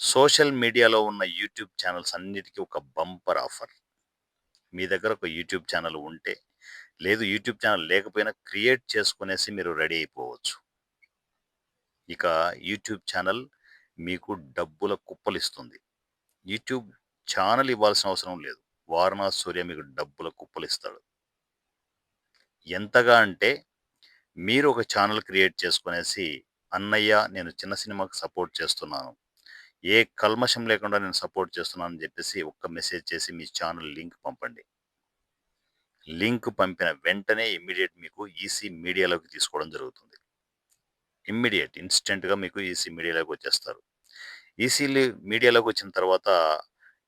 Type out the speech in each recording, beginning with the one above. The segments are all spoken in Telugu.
సోషల్ మీడియాలో ఉన్న యూట్యూబ్ ఛానల్స్ అన్నిటికీ ఒక బంపర్ ఆఫర్. మీ దగ్గర ఒక యూట్యూబ్ ఛానల్ ఉంటే, లేదు యూట్యూబ్ ఛానల్ లేకపోయినా క్రియేట్ చేసుకునేసి మీరు రెడీ అయిపోవచ్చు. ఇక యూట్యూబ్ ఛానల్ మీకు డబ్బుల కుప్పలు ఇస్తుంది యూట్యూబ్ ఛానల్ ఇవ్వాల్సిన అవసరం లేదు. వారణాసి సూర్య మీకు డబ్బుల కుప్పలిస్తాడు. ఎంతగా అంటే, మీరు ఒక ఛానల్ క్రియేట్ చేసుకునేసి, అన్నయ్య నేను చిన్న సినిమాకి సపోర్ట్ చేస్తున్నాను. ఏ కల్మషం లేకుండా నేను సపోర్ట్ చేస్తున్నానని చెప్పేసి ఒక్క మెసేజ్ చేసి మీ ఛానల్ లింక్ పంపండి. లింక్ పంపిన వెంటనే ఇమ్మీడియట్ మీకు ఈసీ మీడియాలోకి తీసుకోవడం జరుగుతుంది. ఇమ్మీడియేట్ ఇన్స్టెంట్గా మీకు ఈసీ మీడియాలోకి వచ్చేస్తారు. ఈసీ మీడియాలోకి వచ్చిన తర్వాత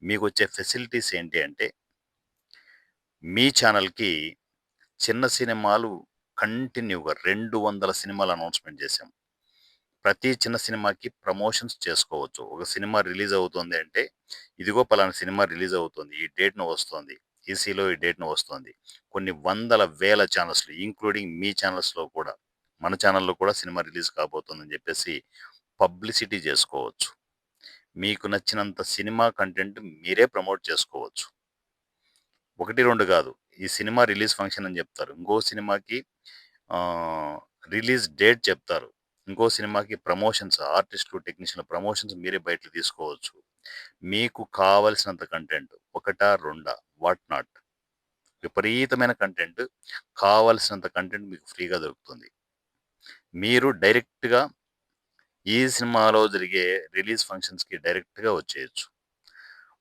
మీకు వచ్చే ఫెసిలిటీస్ ఏంటి అంటే మీ ఛానల్‌కి చిన్న సినిమాలు కంటిన్యూగా 200 సినిమాలు అనౌన్స్‌మెంట్ చేశాం. ప్రతి చిన్న సినిమాకి ప్రమోషన్స్ చేసుకోవచ్చు. ఒక సినిమా రిలీజ్ అవుతుంది అంటే, ఇదిగో పలానా సినిమా రిలీజ్ అవుతుంది. ఈ డేట్ను వస్తుంది ఈసీలో ఈ డేట్ను వస్తోంది. కొన్ని వందల, వేల ఛానల్స్లు ఇంక్లూడింగ్ మీ ఛానల్స్‌లో కూడా, మన ఛానల్‌లో కూడా సినిమా రిలీజ్ కాబోతుందని చెప్పేసి పబ్లిసిటీ చేసుకోవచ్చు. మీకు నచ్చినంత సినిమా కంటెంట్ మీరే ప్రమోట్ చేసుకోవచ్చు. 1, 2 కాదు. ఈ సినిమా రిలీజ్ ఫంక్షన్ అని చెప్తారు. ఇంకో సినిమాకి రిలీజ్ డేట్ చెప్తారు. ఇంకో సినిమాకి ప్రమోషన్స్ ఆర్టిస్టులు, టెక్నీషియన్‌ల ప్రమోషన్స్ మీరే బయట తీసుకోవచ్చు. మీకు కావలసినంత కంటెంట్ ఒకటా, రెండా వాట్ నాట్ విపరీతమైన కంటెంట్ కావాల్సినంత కంటెంట్ మీకు ఫ్రీగా దొరుకుతుంది. మీరు డైరెక్ట్‌గా ఈ సినిమాలో జరిగే రిలీజ్ ఫంక్షన్స్‌కి డైరెక్ట్‌గా వచ్చేయొచ్చు.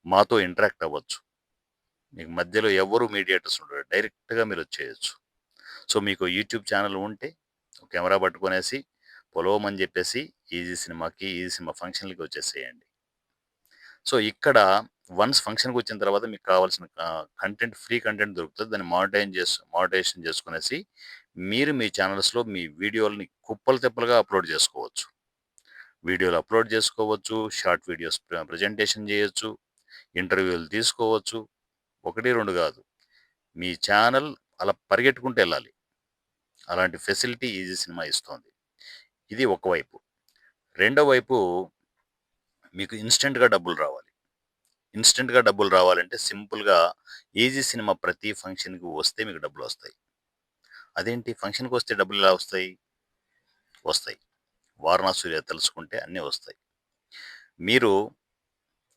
మాతో ఇంటరాక్ట్ అవ్వచ్చు. మీకు మధ్యలో ఎవ్వరు మీడియేటర్స్ ఉండరు. డైరెక్ట్‌గా మీరు వచ్చేయచ్చు సో, మీకు యూట్యూబ్ ఛానల్ ఉంటే కెమెరా పట్టుకొనేసి పొలోమని చెప్పేసి ఈజీ సినిమాకి, ఈజీ సినిమా ఫంక్షన్‌లకి వచ్చేసేయండి. సో, ఇక్కడ వన్స్ ఫంక్షన్కి వచ్చిన తర్వాత మీకు కావాల్సిన కంటెంట్ ఫ్రీ కంటెంట్ దొరుకుతుంది దాన్ని మానిటైన్ చేసి మానిటైజేషన్ చేసుకునేసి మీరు మీ ఛానల్స్‌లో మీ వీడియోలని కుప్పలు తెప్పలుగా అప్‌లోడ్ చేసుకోవచ్చు. వీడియోలు అప్‌లోడ్ చేసుకోవచ్చు. షార్ట్ వీడియోస్ ప్రజెంటేషన్ ప్రెజెంటేషన్ చేయొచ్చు. ఇంటర్వ్యూలు తీసుకోవచ్చు. 1, 2 కాదు. మీ ఛానల్ అలా పరిగెట్టుకుంటూ వెళ్ళాలి అలాంటి ఫెసిలిటీ ఈజీ సినిమా ఇస్తోంది. ఇది ఒక వైపు. రెండో వైపు మీకు ఇన్స్టెంట్గా డబ్బులు రావాలి. ఇన్స్టెంట్గా డబ్బులు రావాలంటే సింపుల్‌గా ఈజీ సినిమా ప్రతి ఫంక్షన్‌కి వస్తే మీకు డబ్బులు వస్తాయి అదేంటి ఫంక్షన్కి వస్తే డబ్బులు ఎలా వస్తాయి? వస్తాయి. వారణాసి సూర్య తెలుసుకుంటే అన్నీ వస్తాయి. మీరు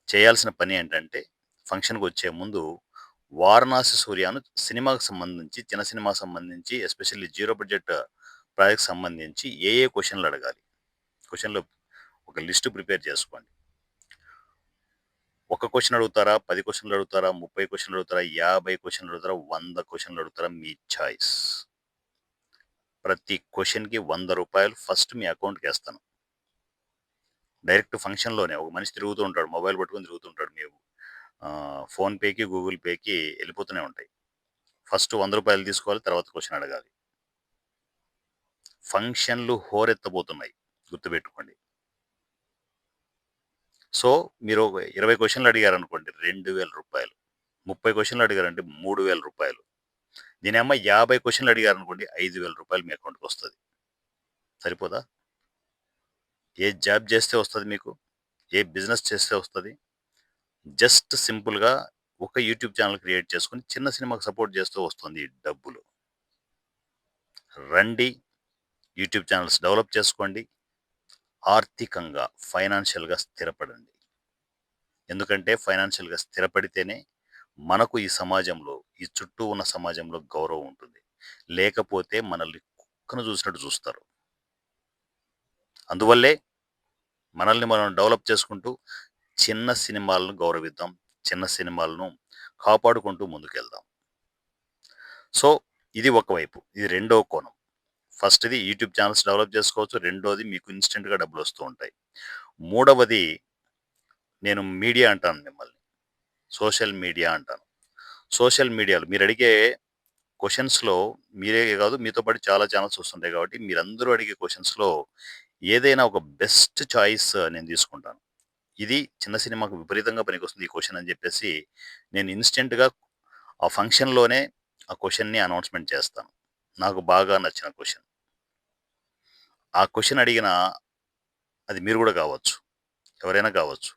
చేయాల్సిన పని ఏంటంటే ఫంక్షన్‌కొచ్చే ముందు వారణాసి సూర్యను సినిమాకు సంబంధించి, చిన్న సినిమా సంబంధించి ఎస్పెషల్లీ జీరో బడ్జెట్ ప్రాజెక్ట్ సంబంధించి ఏ ఏ క్వశ్చన్లు అడగాలి? క్వశ్చన్లు ఒక లిస్ట్ ప్రిపేర్ చేసుకోండి. ఒక క్వశ్చన్ అడుగుతారా? పది క్వశ్చన్లు అడుగుతారా? ముప్పై క్వశ్చన్లు అడుగుతారా? యాభై క్వశ్చన్లు అడుగుతారా? వంద క్వశ్చన్లు అడుగుతారా? మీ చాయిస్. ప్రతి క్వశ్చన్కి వంద రూపాయలు ఫస్ట్ మీ అకౌంట్కి వేస్తాను డైరెక్ట్ ఫంక్షన్‌లోనే ఒక మనిషి తిరుగుతూ ఉంటాడు. మొబైల్ పట్టుకొని తిరుగుతూ ఉంటాడు. మీ ఫోన్‌పేకి, గూగుల్ పేకి వెళ్ళిపోతూనే ఉంటాయి. ఫస్ట్ వంద రూపాయలు తీసుకోవాలి. తర్వాత క్వశ్చన్ అడగాలి. ఫంక్షన్‌లు హోరెత్తబోతున్నాయి. గుర్తుపెట్టుకోండి. సో, మీరు ఒక 20 క్వెషన్‌లు అడిగారనుకోండి రూ. 2000 30 క్వెషన్‌లు అడిగారంటే రూ. 3000 దీనమ్మ 50 క్వెషన్‌లు అడిగారనుకోండి రూ. 5000 మీ అకౌంట్కి వస్తుంది సరిపోదా? ఏ జాబ్ చేస్తే వస్తుంది మీకు? ఏ బిజినెస్ చేస్తే వస్తుంది జస్ట్ సింపుల్‌గా ఒక యూట్యూబ్ ఛానల్ క్రియేట్ చేసుకుని చిన్న సినిమాకి సపోర్ట్ చేస్తూ వస్తుంది డబ్బులు. రండి. యూట్యూబ్ ఛానల్స్ డెవలప్ చేసుకోండి. ఆర్థికంగా, ఫైనాన్షియల్‌గా స్థిరపడండి. ఎందుకంటే ఫైనాన్షియల్‌గా స్థిరపడితేనే మనకు ఈ సమాజంలో, ఈ చుట్టూ ఉన్న సమాజంలో గౌరవం ఉంటుంది. లేకపోతే మనల్ని కుక్కను చూసినట్టు చూస్తారు. అందువల్లే మనల్ని మనం డెవలప్ చేసుకుంటూ చిన్న సినిమాలను గౌరవిద్దాం. చిన్న సినిమాలను కాపాడుకుంటూ ముందుకెళ్దాం. సో, ఇది ఒక వైపు. ఇది రెండో కోణం. ఫస్ట్‌ది యూట్యూబ్ ఛానల్స్ డెవలప్ చేసుకోవచ్చు. రెండోది మీకు ఇన్స్టెంట్గా డబ్బులు వస్తూ ఉంటాయి. మూడవది నేను మీడియా అంటాను మిమ్మల్ని. సోషల్ మీడియా అంటాను. సోషల్ మీడియాలో మీరు అడిగే క్వశ్చన్స్లో మీరే కాదు మీతో పాటు చాలా ఛానల్స్ వస్తుంటాయి కాబట్టి మీరందరూ అడిగే క్వశ్చన్స్లో ఏదైనా ఒక బెస్ట్ చాయిస్ నేను తీసుకుంటాను. ఇది చిన్న సినిమాకు విపరీతంగా పనికొస్తుంది ఈ క్వశ్చన్ అని చెప్పేసి నేను ఇన్స్టెంట్గా ఆ ఫంక్షన్‌లోనే ఆ క్వశ్చన్ని అనౌన్స్‌మెంట్ చేస్తాను. నాకు బాగా నచ్చిన క్వశ్చన్ ఆ క్వశ్చన్ అడిగిన అది మీరు కూడా కావచ్చు. ఎవరైనా కావచ్చు.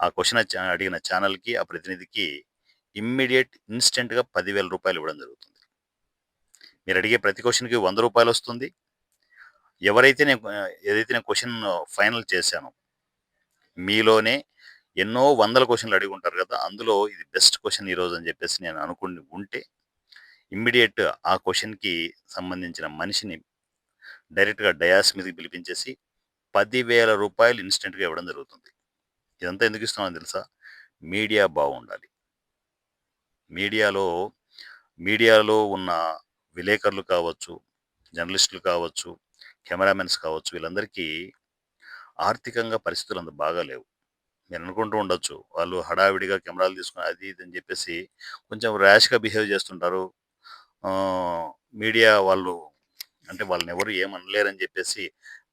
ఆ క్వశ్చన్ అడిగిన ఛానల్‌కి, ఆ ప్రతినిధికి ఇమ్మీడియట్ ఇన్స్టెంట్గా పదివేల రూపాయలు ఇవ్వడం జరుగుతుంది. మీరు అడిగే ప్రతి క్వశ్చన్‌కి వంద రూపాయలు వస్తుంది. ఎవరైతే నేను ఏదైతే నేను క్వశ్చన్ ఫైనల్ చేశానో, మీలోనే ఎన్నో వందల క్వశ్చన్‌లు అడిగి ఉంటారు కదా అందులో ఇది బెస్ట్ క్వశ్చన్ ఈరోజు అని చెప్పేసి నేను అనుకుని ఉంటే, ఇమ్మీడియేట్ ఆ క్వశ్చన్‌కి సంబంధించిన మనిషిని డైరెక్ట్‌గా డయాస్ మీదకి పిలిపించేసి పదివేల రూపాయలు ఇన్స్టెంట్గా ఇవ్వడం జరుగుతుంది. ఇదంతా ఎందుకు ఇస్తున్నానో తెలుసా? మీడియా బాగుండాలి. మీడియాలో మీడియాలో ఉన్న విలేకరులు కావచ్చు, జర్నలిస్టులు కావచ్చు, కెమెరామెన్స్ కావచ్చు, వీళ్ళందరికీ ఆర్థికంగా పరిస్థితులు అంత బాగా లేవు. మీరు అనుకుంటూ ఉండొచ్చు. వాళ్ళు హడావిడిగా కెమెరాలు తీసుకుని అది ఇది అని చెప్పేసి కొంచెం ర్యాష్‌గా బిహేవ్ చేస్తుంటారు. మీడియా వాళ్ళు అంటే వాళ్ళని ఎవరు ఏమనలేరని చెప్పేసి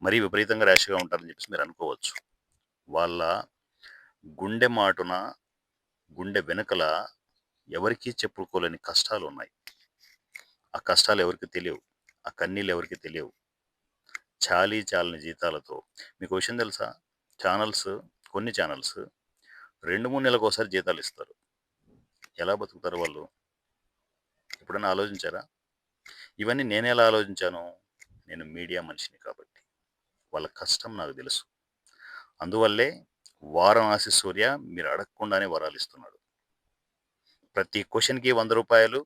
మరీ విపరీతంగా ర్యాష్‌గా ఉంటారని చెప్పేసి మీరు అనుకోవచ్చు. వాళ్ళ గుండె మాటున, గుండె వెనుకల ఎవరికీ చెప్పుకోలేని కష్టాలు ఉన్నాయి ఆ కష్టాలు ఎవరికీ తెలియవు. ఆ కన్నీళ్ళు ఎవరికీ తెలియవు. చాలీ చాలని జీతాలతో మీకు విషయం తెలుసా? ఛానల్స్ కొన్ని ఛానల్స్ 2, 3 నెలలకోసారి జీతాలిస్తారు. ఎలా బతుకుతారు వాళ్ళు? ఎప్పుడైనా ఆలోచించారా? ఇవన్నీ నేనెలా ఆలోచించాను? నేను మీడియా మనిషిని కాబట్టి. వాళ్ళ కష్టం నాకు తెలుసు. అందువల్లే వారణాసి సూర్య మీరు అడగకుండానే వరాలు ఇస్తున్నాడు ప్రతి క్వశ్చన్‌కి వంద రూపాయలు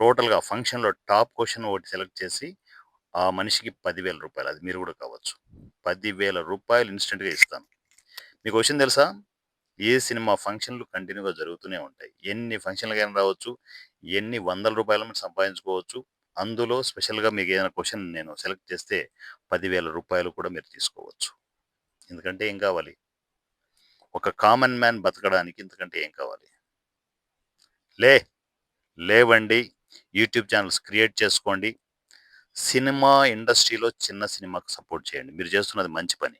టోటల్‌గా ఫంక్షన్‌లో టాప్ క్వశ్చన్ ఒకటి సెలెక్ట్ చేసి, ఆ మనిషికి పదివేల రూపాయలు అది మీరు కూడా కావచ్చు. పదివేల రూపాయలు ఇన్స్టెంట్గా ఇస్తాను. మీకు క్వశ్చన్ తెలుసా? ఏ సినిమా ఫంక్షన్‌లు కంటిన్యూ‌గా జరుగుతూనే ఉంటాయి. ఎన్ని ఫంక్షన్‌లకైనా రావచ్చు. ఎన్ని వందల రూపాయలు మీరు సంపాదించుకోవచ్చు. అందులో స్పెషల్‌గా మీకు ఏదైనా క్వశ్చన్ నేను సెలెక్ట్ చేస్తే పదివేల రూపాయలు కూడా మీరు తీసుకోవచ్చు. ఎందుకంటే ఏం కావాలి? ఒక కామన్ మ్యాన్ బతకడానికి ఇంతకంటే ఏం కావాలి? లే లేవండి. యూట్యూబ్ ఛానల్స్ క్రియేట్ చేసుకోండి. సినిమా ఇండస్ట్రీలో చిన్న సినిమాకు సపోర్ట్ చేయండి. మీరు చేస్తున్నది మంచి పని.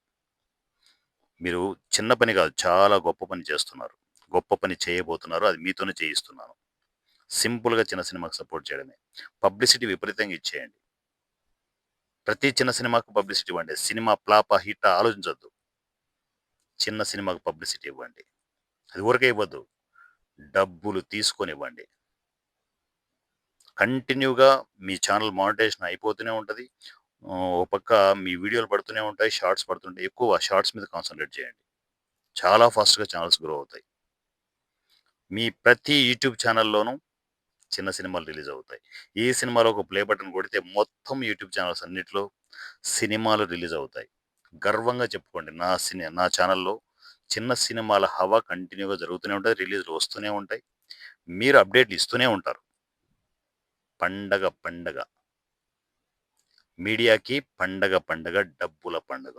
మీరు చిన్న పని కాదు. చాలా గొప్ప పని చేస్తున్నారు. గొప్ప పని చేయబోతున్నారు. అది మీతోనే చేయిస్తున్నాను. సింపుల్‌గా చిన్న సినిమాకి సపోర్ట్ చేయడమే. పబ్లిసిటీ విపరీతంగా ఇచ్చేయండి. ప్రతి చిన్న సినిమాకు పబ్లిసిటీ ఇవ్వండి. సినిమా ప్లాప హిట్ ఆలోచించొద్దు. చిన్న సినిమాకు పబ్లిసిటీ ఇవ్వండి. అది ఊరికే ఇవ్వద్దు. డబ్బులు తీసుకొని ఇవ్వండి. కంటిన్యూ‌గా మీ ఛానల్ మానిటేషన్ అయిపోతూనే ఉంటుంది ఓ పక్క మీ వీడియోలు పడుతూనే ఉంటాయి. షార్ట్స్ పడుతుంటాయి. ఎక్కువ షార్ట్స్ మీద కాన్సంట్రేట్ చేయండి. చాలా ఫాస్ట్‌గా ఛానల్స్ గ్రో అవుతాయి. మీ ప్రతి యూట్యూబ్ ఛానల్లోనూ చిన్న సినిమాలు రిలీజ్ అవుతాయి. ఈ సినిమాలో ఒక ప్లే బటన్ కొడితే మొత్తం యూట్యూబ్ ఛానల్స్ అన్నిట్లో సినిమాలు రిలీజ్ అవుతాయి. గర్వంగా చెప్పుకోండి. నా సిని నా ఛానల్లో చిన్న సినిమాల హవా కంటిన్యూ‌గా జరుగుతూనే ఉంటాయి రిలీజ్‌లు వస్తూనే ఉంటాయి. మీరు అప్డేట్‌లు ఇస్తూనే ఉంటారు. పండగ పండగ. మీడియాకి పండగ పండగ. డబ్బుల పండగ.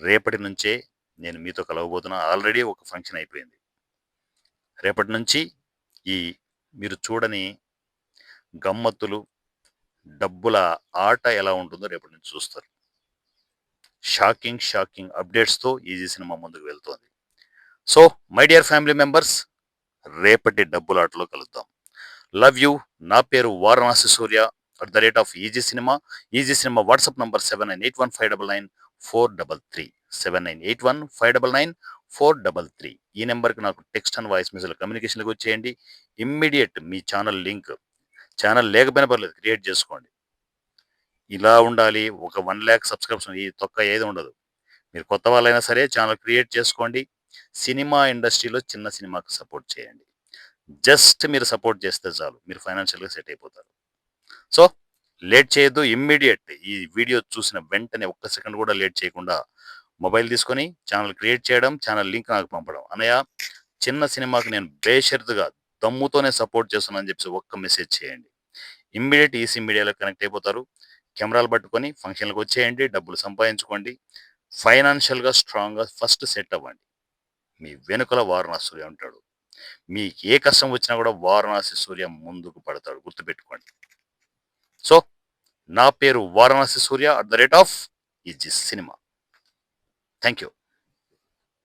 రేపటి నుంచే నేను మీతో కలవబోతున్నా. ఆల్రెడీ ఒక ఫంక్షన్ అయిపోయింది. రేపటి నుంచి ఈ మీరు చూడని గమ్మత్తులు, డబ్బుల ఆట ఎలా ఉంటుందో రేపటి నుంచి చూస్తారు. షాకింగ్, షాకింగ్ అప్డేట్స్‌తో ఈజీ సినిమా ముందుకు వెళ్తోంది. So, my dear family members రేపటి డబ్బులాటలో కలుద్దాం. Love you. నా పేరు Varanasi Surya at the rate of easy cinema. Easy cinema WhatsApp number 7981599433 7981599433 ఈ నెంబర్కి నాకు టెక్స్ట్ అండ్ వాయిస్ మెసేజ్ కమ్యూనికేషన్కి వచ్చేయండి. ఇమ్మీడియేట్ మీ ఛానల్ లింక్ ఛానల్ లేకపోయినా పర్లేదు క్రియేట్ చేసుకోండి. ఇలా ఉండాలి. ఒక వన్ ల్యాక్ సబ్స్క్రిప్షన్ ఈ తొక్క ఏది ఉండదు. మీరు కొత్త వాళ్ళైనా సరే ఛానల్ క్రియేట్ చేసుకోండి. సినిమా ఇండస్ట్రీలో చిన్న సినిమాకి సపోర్ట్ చేయండి. జస్ట్ మీరు సపోర్ట్ చేస్తే చాలు. మీరు ఫైనాన్షియల్‌గా సెట్ అయిపోతారు. సో, లేట్ చేయొద్దు. ఇమ్మీడియట్ ఈ వీడియో చూసిన వెంటనే ఒక్క సెకండ్ కూడా లేట్ చేయకుండా మొబైల్ తీసుకొని ఛానల్ క్రియేట్ చేయడం, ఛానల్ లింక్ నాకు పంపడం. అనయ్య చిన్న సినిమాకి నేను బేషరతుగా దమ్ముతోనే సపోర్ట్ చేస్తున్నానని చెప్పేసి ఒక్క మెసేజ్ చేయండి. ఇమ్మీడియట్ ఈసీ మీడియాలో కనెక్ట్ అయిపోతారు. కెమెరాలు పట్టుకొని ఫంక్షన్‌లకు వచ్చేయండి. డబ్బులు సంపాదించుకోండి. ఫైనాన్షియల్‌గా స్ట్రాంగ్‌గా ఫస్ట్ సెట్ అవ్వండి. మీ వెనుకల వారణాసి సూర్య ఉంటాడు. మీకు ఏ కష్టం వచ్చినా కూడా వారణాసి సూర్య ముందుకు పడతాడు. గుర్తుపెట్టుకోండి. సో, నా పేరు Varanasi Surya at the rate of easy cinema. Thank you.